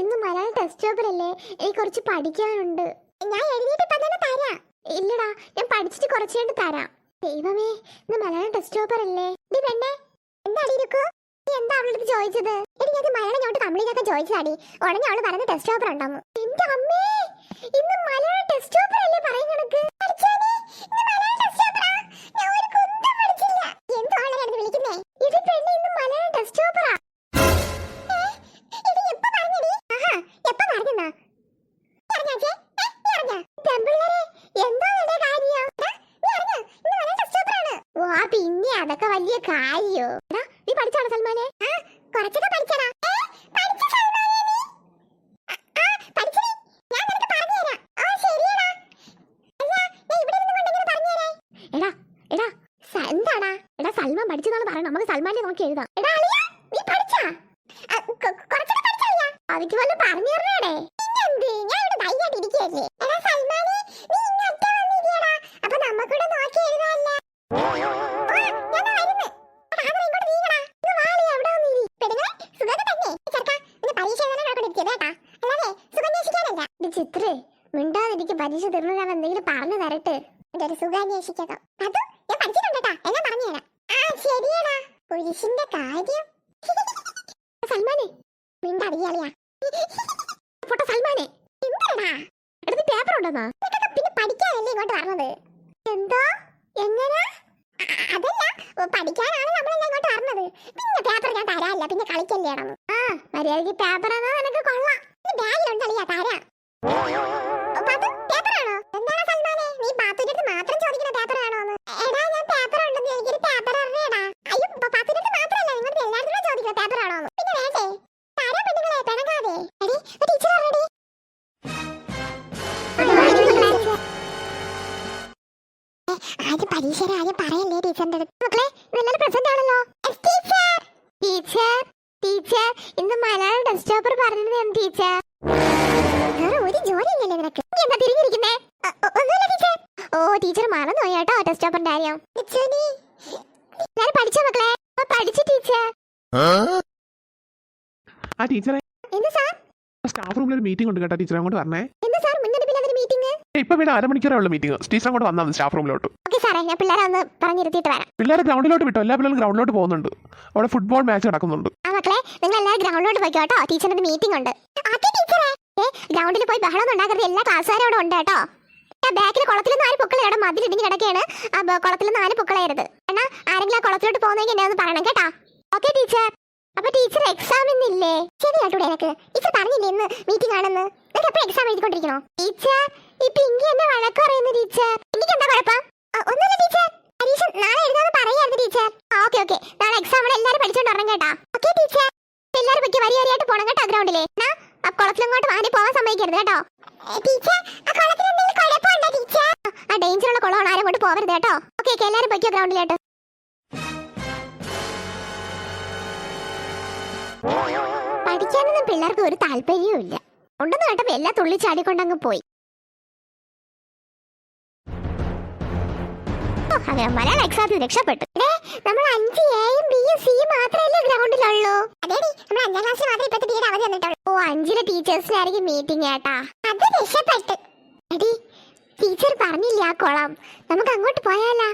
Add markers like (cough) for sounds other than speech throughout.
ഇന്ന് Malayalam test paper അല്ലേ? എനിക്ക് കുറച്ച് പഠിക്കാനുണ്ട്. ഞാൻ എഴുതിയിട്ട് തന്നെ തരാം. ഇല്ലടാ ഞാൻ പഠിച്ചിട്ട് കുറച്ച് കണ്ട് തരാം. ദൈവമേ ഇന്ന് മലയാളം ടെസ്റ്റ് പേപ്പർ അല്ലേ? നീ പെണ്ണെ എന്താ അടിയിരിക്കൂ നീ എന്താ അവളുടെ അടുത്ത് ചോദിച്ചത്? എടി ഞാൻ മലയാളം ഞോട്ട് കംപ്ലീറ്റ് ചോദിച്ചതാടി. ഉടനെ അവൾ പറയുന്ന ടെസ്റ്റ് പേപ്പർ ഉണ്ടെന്ന്. എന്റെ അമ്മേ ഇന്ന് മലയാളം ടെസ്റ്റ് പേപ്പർ അല്ലേ അതൊക്കെ വലിയ കാര്യോ? നീ പഠിച്ചാണോ സൽമാനെ? കുറച്ചൊക്കെ പഠിച്ചടാ എന്താടാ? എടാ നമുക്ക് നോക്കി എടാ നീ കുറച്ചൊക്കെ പറഞ്ഞു ഞാൻ എടാ നീ നോക്കി ചിത്രേ മിണ്ടാതിരിക്കും പരീക്ഷ തീർന്നു എന്തെങ്കിലും പറഞ്ഞു തരട്ടെ. എന്റെ ഒരു സുഖാന്വേഷിക്കതോ അത് ഞാൻ പഠിച്ചിട്ടുണ്ട് കേട്ടാ പറഞ്ഞു പറഞ്ഞുതരാം ആ ശരിയടാ. കുരിശിന്റെ കാര്യം. (laughs) സൽമാനെ മിണ്ടറിയാളിയാ ഫോട്ടോ (laughs) സൽമാനെ. എന്താടാ എടുത്ത് പേപ്പർ ഉണ്ടെന്നാ? പിന്നെ പഠിക്കാനല്ലേ ഇങ്ങോട്ട് പറഞ്ഞത് എന്തോ? എങ്ങനെ? അതല്ല പഠിക്കാനാണ് നമ്മളെല്ലാം ഇങ്ങോട്ട് പറഞ്ഞത് പിന്നെ പേപ്പർ ഞാൻ തരാല്ല പിന്നെ കളിക്കല്ലേ ആ മര്യാദയ്ക്ക് പേപ്പർ എന്നാ നിനക്ക് കൊള്ളാം. ബാഗിലുണ്ടല്ലേ തരാം. ആദ്യം പരീക്ഷയുടെ ആദ്യം പറയല്ലേ ടീച്ചറിന്റെ അടുത്ത്? മക്കളെ ഇന്നലെ പ്രസന്റ് ആണല്ലോ. ടീച്ചർ. Teacher teacher. ഇന്ന് മലയാളം ടെസ്റ്റ് പേപ്പർ പറഞ്ഞത് ടീച്ചർ. വേറെ ഒരു ജോലിയില്ലല്ലേ നിനക്ക്. എന്താ തിരിഞ്ഞിരിക്കുന്നേ? ഒന്നുമില്ല ടീച്ചർ. ഓ ടീച്ചർ മറന്നു കേട്ടോ ടെസ്റ്റ് പേപ്പറിന്റെ കാര്യം. ലച്ചുവിനി, ഞാൻ പഠിച്ച മക്കളെ? ആ, പഠിച്ചു ടീച്ചർ. ആ? ടീച്ചറെ. എന്ത് സാർ? സ്റ്റാഫ് റൂമിൽ ഒരു മീറ്റിംഗ് ഉണ്ട് കേട്ടോ ടീച്ചർ അങ്ങോട്ട് പറഞ്ഞേ എന്ത് സാർ? മുന്നണിപ്പില്ലാതൊരു മീറ്റിംഗ് ഇപ്പൊ അരമണിക്കൂറേ ഉള്ള മീറ്റിംഗ് ടീച്ചർ അങ്ങോട്ട് വന്നാൽ സ്റ്റാഫ് റൂമിലോട്ട് ഓക്കെ സാറേ ഞാൻ പിള്ളേരെ ഒന്ന് പറഞ്ഞിരുത്തിയിട്ട് വരാം. പിള്ളേരെ ഗ്രൗണ്ടിലോട്ട് വിട്ടോ? എല്ലാ പിള്ളേരും ഗ്രൗണ്ടിലോട്ട് പോകുന്നുണ്ട്. അവിടെ ഫുട്ബോൾ മാച്ച് നടക്കുന്നുണ്ട്. ആ മക്കളെ നിങ്ങൾ എല്ലാവരും ഗ്രൗണ്ടിലോട്ട് പോയിക്കോട്ടോ ടീച്ചറിന്റെ മീറ്റിംഗ് ഉണ്ട്. അതെ ടീച്ചറെ. ഗ്രൗണ്ടിൽ പോയി ബഹളം ഉണ്ടാക്കരുത്. എല്ലാ ക്ലാസ്സുകാരും അവിടെ ഉണ്ട് കേട്ടോ. ബാക്കിൽ കുളത്തിൽ നാല് പൊക്കളെ അവിടെ മതിൽ ഇടിഞ്ഞ് കിടക്കുകയാണ് കുളത്തിൽ നാല് പൊക്കളയരുത് എന്നാ ആരെങ്കിലും ആ കുളത്തിലോട്ട് പോകുന്നെങ്കിൽ എന്നെ ഒന്ന് പറയണം കേട്ടോ. ഓക്കെ ടീച്ചർ അപ്പൊ ടീച്ചർ എക്സാം ഇന്നില്ലേ ശരി കേട്ടോ എനിക്ക് ടീച്ചർ പറഞ്ഞില്ലേ ഇന്ന് മീറ്റിംഗ് ആണെന്ന്? നിങ്ങൾക്ക് എപ്പോഴും എക്സാം എഴുതിക്കൊണ്ടിരിക്കണോ? ടീച്ചർ ഈ പിങ്കി എന്നെ വഴക്ക് പറയുന്നു ടീച്ചർ? എനിക്ക് എന്താ കുഴപ്പം? ഒന്നുമില്ല ടീച്ചർ. പരീക്ഷ നാളെ എഴുതാന്ന് പറയായിരുന്നു ടീച്ചർ. ഓക്കെ ഓക്കെ നാളെ എക്സാം എല്ലാവരും പഠിച്ചോണ്ട് ഇറങ്ങും കേട്ടോ. ഓക്കെ ടീച്ചർ എല്ലാവരും പൊക്കി വരി വരിയായിട്ട് പോണം കേട്ടോ ഗ്രൗണ്ടിലേ എന്നാ ആ കുളത്തിലങ്ങോട്ട് വാരി പോവാൻ സമ്മതിക്കരുത് കേട്ടോ. ടീച്ചർ ആ കുളത്തിൽ എന്തെങ്കിലും കുഴപ്പമുണ്ടോ ടീച്ചർ? ആ ഡേഞ്ചർ ഉള്ള കുളമാണ് ആരും കൊണ്ട് പോകരുത് കേട്ടോ. ഓക്കെ എല്ലാവരും പൊക്കിയോ ഗ്രൗണ്ടിലോട്ട്. പഠിക്കാനൊന്നും പിള്ളേർക്ക് ഒരു താല്പര്യവും ഇല്ല ഉണ്ടെന്ന് കേട്ടപ്പോ എല്ലാ തുള്ളി ചാടിക്കൊണ്ടങ്ങ് പോയി. മലയാളം എക്സാമിൽ രക്ഷപ്പെട്ടു. നമ്മൾ അഞ്ച് എയും ബിയും സിയും മാത്രമല്ലേ ഗ്രൗണ്ടിലുള്ളൂ അതേടി നമ്മൾ അഞ്ചാം ക്ലാസ്സിൽ മാത്രമേ ഇപ്പത്തെ ടീച്ചർ അവധി വന്നിട്ടുള്ളൂ ഓ അഞ്ചിലെ ടീച്ചേഴ്സിനായിരിക്കും മീറ്റിംഗ് ഏട്ടാ. അത് രക്ഷപ്പെട്ടു. എടി ടീച്ചർ പറഞ്ഞില്ല ആ കുളം? നമുക്ക് അങ്ങോട്ട് പോയാലാ?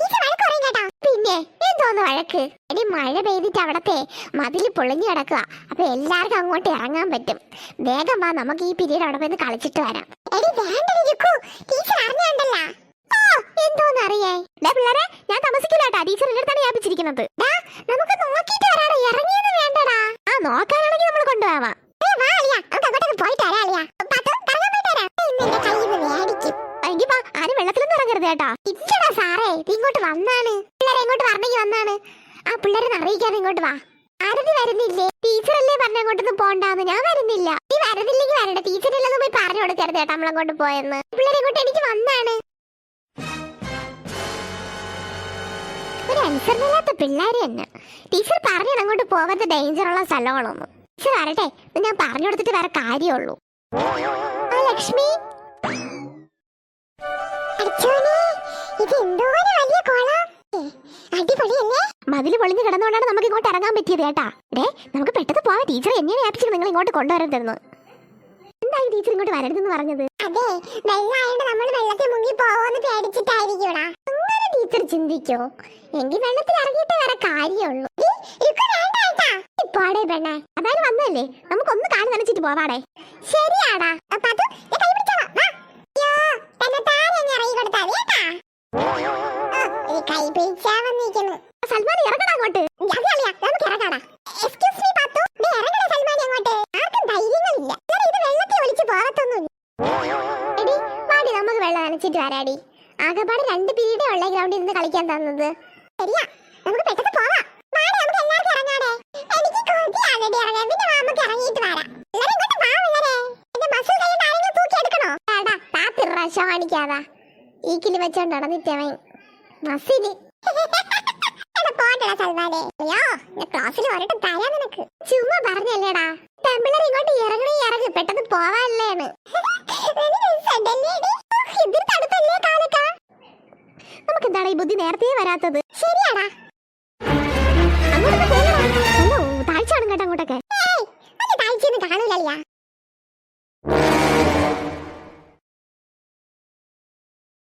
ടീച്ചർ വഴക്ക് പറയും പിന്നെ എന്തോന്ന് വഴക്ക്? എടി മഴ പെയ്തിട്ട് അവിടത്തെ മതിൽ പൊളിഞ്ഞു കിടക്കുക അപ്പൊ എല്ലാവർക്കും അങ്ങോട്ട് ഇറങ്ങാൻ പറ്റും. വേഗം വാ നമുക്ക് ഈ പിരീഡ് അവിടെ പോയി കളിച്ചിട്ട് വരാം. എടി വേണ്ട ടീച്ചർ അറിഞ്ഞാണ്ടല്ലോ ഓ, എന്തോന്ന് അറിയേ ദേ പിള്ളേരെ ഞാൻ താമസിക്കില്ല ടീച്ചർ എന്റെ അടുത്താണ് നമുക്ക് നോക്കിയിട്ട് വരാടാ. ഇറങ്ങിയൊന്നും വേണ്ടടാ. ആ നോക്കാനാണെങ്കിൽ നമ്മൾ കൊണ്ടുപോവാം. ആരും വെള്ളത്തിലൊന്നും ഇറങ്ങരുത് കേട്ടാ. ഇല്ലടാ സാറേ ഇങ്ങോട്ട് വന്നാണ്. പിള്ളേരെ ഇങ്ങോട്ട് പറഞ്ഞെങ്കിൽ വന്നാണ്. ആ പിള്ളേരെ അറിയിക്കാതെ ഇങ്ങോട്ട് വാ. ആരതി വരുന്നില്ലേ? ടീച്ചറല്ലേ പറഞ്ഞ അങ്ങോട്ടൊന്നും പോണ്ടാന്ന്. ഞാൻ വരുന്നില്ല. നീ വരുന്നില്ലെങ്കിൽ വരണ്ട. ടീച്ചറില്ലെന്ന് പോയി പറഞ്ഞു കൊടുക്കരുത് കേട്ടോ നമ്മളങ്ങോട്ട് പോയെന്ന്. പിള്ളേരെ ഇങ്ങോട്ട് എനിക്ക് വന്നാണ്. ഒരു അനുസരണമില്ലാത്ത പിള്ളേര് തന്നെ. ടീച്ചർ പറഞ്ഞു അങ്ങോട്ട് പോകാത്ത ഡേഞ്ചർ ഉള്ള സ്ഥലങ്ങളൊന്നും. ടീച്ചർ വരട്ടെ ഞാൻ പറഞ്ഞു കൊടുത്തിട്ട് വേറെ കാര്യമുള്ളൂ. ലക്ഷ്മി. മതിൽ പൊളിഞ്ഞ് കിടന്നുകൊണ്ടാണ് നമുക്ക് ഇങ്ങോട്ട് ഇറങ്ങാൻ പറ്റിയത് കേട്ടാ. ഡേ നമുക്ക് പെട്ടെന്ന് പോവാം ടീച്ചർ എന്നെ വ്യാപിച്ചിട്ട് നിങ്ങൾ ഇങ്ങോട്ട് കൊണ്ടുവരരുതെന്ന്. എന്തായി ടീച്ചർ ഇങ്ങോട്ട് വരരുതെന്ന് പറഞ്ഞത്? അതെ വെള്ളമായോണ്ട് നമ്മൾ വെള്ളത്തിൽ മുങ്ങി പോവോന്ന് പേടിച്ചിട്ടായിരിക്കൂടാ. അങ്ങനെ ടീച്ചർ ചിന്തിക്കോ? എങ്കിൽ വെള്ളത്തിൽ ഇറങ്ങിയിട്ട് വേറെ കാര്യമുള്ളൂ. പോടേ പെണ്ണേ അതായത് വന്നല്ലേ നമുക്കൊന്ന് കാൽ നനച്ചിട്ട് പോവാടേ. ശരിയാടാ. അപ്പൊ അത് ഞാൻ കൈ പിടിച്ചോളാം. നനച്ചിട്ട് വരാടി. ആകെപ്പാടെ രണ്ട് പീരീഡേ ഉള്ള ഗ്രൗണ്ടിൽ നിന്ന് കളിക്കാൻ തന്നത്. ശരിയാ നമുക്ക് പെട്ടെന്ന് പോവാം. കാണിക്കാതാ. ഈ കിളി വെച്ചോണ്ട് നിനക്ക്. പറഞ്ഞല്ലേടാ. ഇങ്ങോട്ട് ഇറങ്ങണേ ഇറങ്ങി പെട്ടെന്ന് പോവാല്ലേന്ന്. (laughs) എന്താണ് ഈ ബുദ്ധി നേരത്തെ വരാത്തത്? ശരിയാടാ. കേട്ടോ അങ്ങോട്ടൊക്കെ.